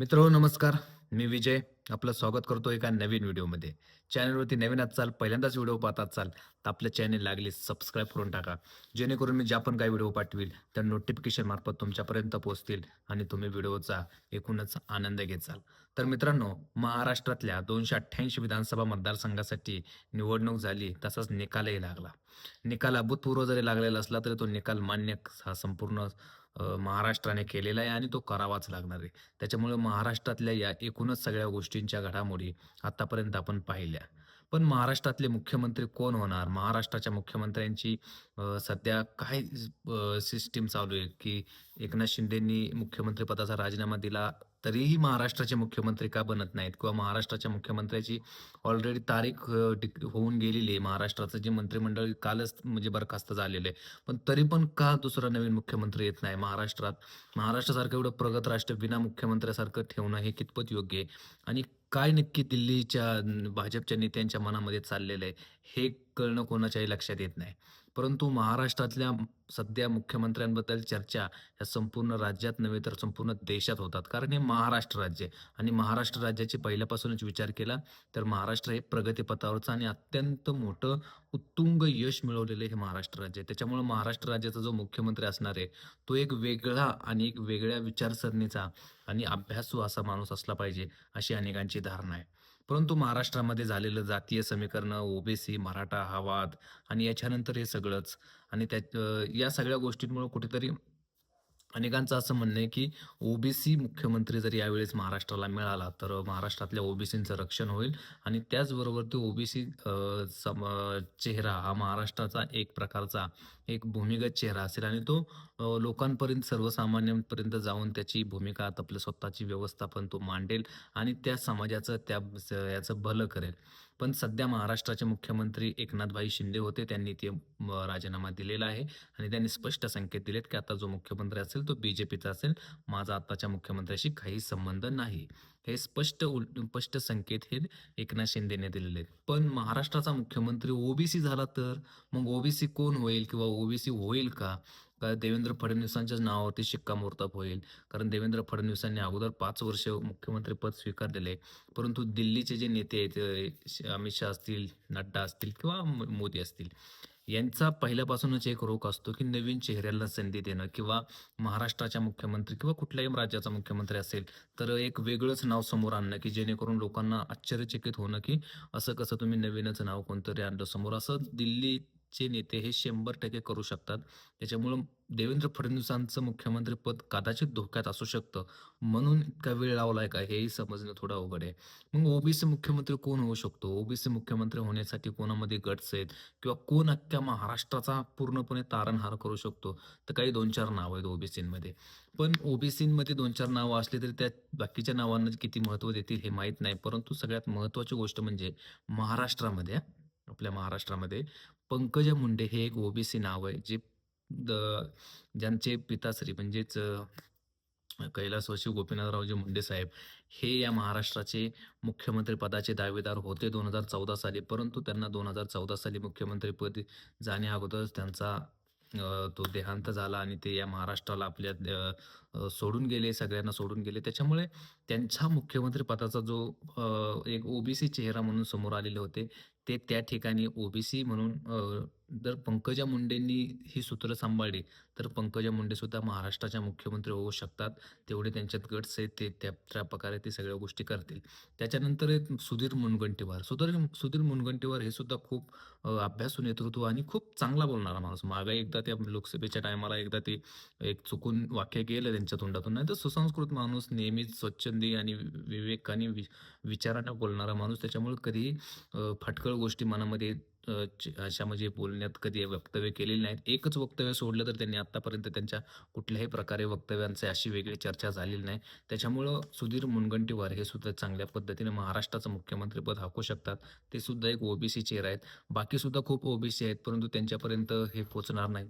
मित्र हो, नमस्कार. मी विजय. आपलं स्वागत करतो एका नवीन व्हिडिओमध्ये. चॅनलवरती नवीन असाल पहिल्यांदाच व्हिडिओ पाहत असाल तर आपलं चॅनल लागली सबस्क्राईब करून टाका. जेणेकरून मी ज्या पण काही व्हिडिओ पाठवील त्या नोटिफिकेशन मार्फत तुमच्यापर्यंत पोहोचतील आणि तुम्ही व्हिडिओचा एकूणच आनंद घेचाल तर मित्रांनो महाराष्ट्रातल्या दोनशे अठ्ठ्याऐंशी विधानसभा मतदारसंघासाठी निवडणूक झाली तसाच निकालही लागला. निकाल अभूतपूर्व जरी लागलेला असला तरी तो निकाल मान्य हा संपूर्ण महाराष्ट्राने केलेला आहे आणि तो करावाच लागणार आहे. त्याच्यामुळे महाराष्ट्रातल्या या एकूणच सगळ्या गोष्टींच्या घडामोडी आतापर्यंत आपण पाहिल्या. पण महाराष्ट्रातले मुख्यमंत्री कोण होणार? महाराष्ट्राच्या मुख्यमंत्र्यांची सध्या काय सिस्टीम चालू आहे की एकनाथ शिंदेंनी मुख्यमंत्रीपदाचा राजीनामा दिला तरीही महाराष्ट्राचे मुख्यमंत्री का बनत नाहीत? किंवा महाराष्ट्राच्या मुख्यमंत्र्याची ऑलरेडी तारीख होऊन गेलेली आहे. महाराष्ट्राचं जे मंत्रिमंडळ कालच म्हणजे बरखास्त झालेलं आहे. पण तरी पण का दुसरा नवीन मुख्यमंत्री येत नाही महाराष्ट्रात? महाराष्ट्रासारखं एवढं प्रगत राष्ट्र बिना मुख्यमंत्र्यासारखं ठेवणं हे कितपत योग्य आहे? आणि काय नक्की दिल्लीच्या भाजपच्या नेत्यांच्या मनामध्ये चाललेलं आहे हे कळणं कोणाच्याही लक्षात येत नाही. परंतु महाराष्ट्रातल्या सध्या मुख्यमंत्र्यांबद्दल चर्चा ह्या संपूर्ण राज्यात नव्हे तर संपूर्ण देशात होतात. कारण हे महाराष्ट्र राज्य आणि महाराष्ट्र राज्याचे पहिल्यापासूनच विचार केला तर महाराष्ट्र हे प्रगतीपथावरचं आणि अत्यंत मोठं उत्तुंग यश मिळवलेलं हे महाराष्ट्र राज्य आहे. त्याच्यामुळे महाराष्ट्र राज्याचा जो मुख्यमंत्री असणार आहे तो एक वेगळा आणि एक वेगळ्या विचारसरणीचा आणि अभ्यासू असा माणूस असला पाहिजे अशी अनेकांची धारणा आहे. परंतु महाराष्ट्रामध्ये झालेलं जातीय समीकरण ओबीसी मराठा हा वाद आणि याच्यानंतर हे सगळंच आणि त्या या सगळ्या गोष्टींमुळे कुठेतरी अनेकांचं असं म्हणणं आहे की ओबीसी मुख्यमंत्री जर यावेळेस महाराष्ट्राला मिळाला तर महाराष्ट्रातल्या ओबीसींचं रक्षण होईल आणि त्याचबरोबर तो ओबीसी सम चेहरा हा महाराष्ट्राचा एक प्रकारचा एक भूमिगत चेहरा असेल आणि तो लोकांपर्यंत सर्वसामान्यांपर्यंत जाऊन त्याची भूमिका आपल्या स्वतःची व्यवस्थापन तो मांडेल आणि त्या समाजाचं त्या स- याचं भलं करेल. पण सध्या महाराष्ट्राचे मुख्यमंत्री एकनाथभाई शिंदे होते त्यांनी ते राजीनामा दिलेला आहे. आणि त्यांनी स्पष्ट संकेत दिलेत की आता जो मुख्यमंत्री असेल तो बीजेपीचा असेल. माझा आताच्या मुख्यमंत्र्याशी काही संबंध नाही. हे स्पष्ट उल स्पष्ट संकेत हे एकनाथ शिंदेने दिलेले आहेत. पण महाराष्ट्राचा मुख्यमंत्री ओबीसी झाला तर? मग ओबीसी कोण होईल किंवा ओबीसी होईल का? का देवेंद्र फडणवीसांच्याच नावावरती शिक्कामोर्तब होईल? कारण देवेंद्र फडणवीसांनी अगोदर पाच वर्ष मुख्यमंत्रीपद स्वीकारलेले आहे. परंतु दिल्लीचे जे नेते आहेत श- अमित शहा असतील नड्डा असतील किंवा मोदी असतील यांचा पहिल्यापासूनच एक रोख असतो की नवीन चेहऱ्याला संधी देणं किंवा महाराष्ट्राच्या मुख्यमंत्री किंवा कुठल्याही राज्याचा मुख्यमंत्री असेल तर एक वेगळंच नाव समोर आणणं की जेणेकरून लोकांना आश्चर्यचकित होणं की असं कसं तुम्ही नवीनच नाव कोणतरी आणलं समोर. असं चे नेते हे शंभर टक्के करू शकतात. त्याच्यामुळं देवेंद्र फडणवीसांचं मुख्यमंत्रीपद कदाचित धोक्यात असू शकतं. म्हणून इतका वेळ लावलाय का हेही समजणं थोडं अवघड आहे. मग ओबीसी मुख्यमंत्री कोण होऊ शकतो? ओबीसी मुख्यमंत्री होण्यासाठी कोणामध्ये गट्स आहेत? किंवा कोण अख्ख्या महाराष्ट्राचा पूर्णपणे तारणहार करू शकतो? तर काही दोन चार नावं आहेत ओबीसीमध्ये. पण ओबीसीमध्ये दोन चार नावं असली तरी त्या बाकीच्या नावांना किती महत्त्व देतील हे माहीत नाही. परंतु सगळ्यात महत्त्वाची गोष्ट म्हणजे महाराष्ट्रामध्ये आपल्या महाराष्ट्रामध्ये. पंकजा मुंडे हे एक ओबीसी नाव आहे जे द- ज्यांचे पिताश्री म्हणजेच अ, कैलासवासी गोपीनाथरावजी मुंडे साहेब हे या महाराष्ट्राचे मुख्यमंत्री पदाचे दावेदार होते दोन हजार चौदा साली. परंतु त्यांना दोन हजार चौदा साली मुख्यमंत्रीपद जाण्या अगोदरच त्यांचा तो देहांत झाला आणि ते या महाराष्ट्राला आपल्या सोडून गेले सगळ्यांना सोडून गेले. त्याच्यामुळे त्यांच्या मुख्यमंत्री पदाचा जो एक ओबीसी चेहरा म्हणून समोर आलेले होते ते त्या ठिकाणी ओबीसी म्हणून जर पंकजा मुंडेंनी ही सूत्र सांभाळली तर पंकजा मुंडे सुद्धा महाराष्ट्राच्या मुख्यमंत्री होऊ शकतात. तेवढे त्यांच्यात गट्स आहेत ते त्या त्या प्रकारे ते सगळ्या गोष्टी करतील. त्याच्यानंतर एक सुधीर मुनगंटीवार. सुधीर सुधीर मुनगंटीवार हे सुद्धा खूप अभ्यासून अभ्यासू नेतृत्व आणि खूप चांगला बोलणारा माणूस. मागे एकदा त्या लोकसभेच्या टायमाला एकदा ते एक चुकून वाक्य गेलं त्यांच्या तोंडातून. नाही तर सुसंस्कृत माणूस नेहमीच स्वच्छ स्वच्छंदी आणि विवेक आणि वि- विचारानं बोलणारा माणूस. त्याच्यामुळे कधीही फाटकळ फटकळ गोष्टी मनामध्ये च- अशा म्हणजे बोलण्यात कधी वक्तव्य केलेली नाहीत. एकच वक्तव्य सोडलं तर त्यांनी आत्तापर्यंत त्यांच्या कुठल्याही प्रकारे वक्तव्यांचे अशी वेगळी चर्चा झालेली नाही. त्याच्यामुळं सुधीर मुनगंटीवार हे सुद्धा चांगल्या पद्धतीने महाराष्ट्राचं मुख्यमंत्रीपद हाकू शकतात. ते सुद्धा एक ओबीसी चेहरा आहेत. बाकी सुद्धा खूप ओबीसी आहेत परंतु त्यांच्यापर्यंत हे पोचणार नाही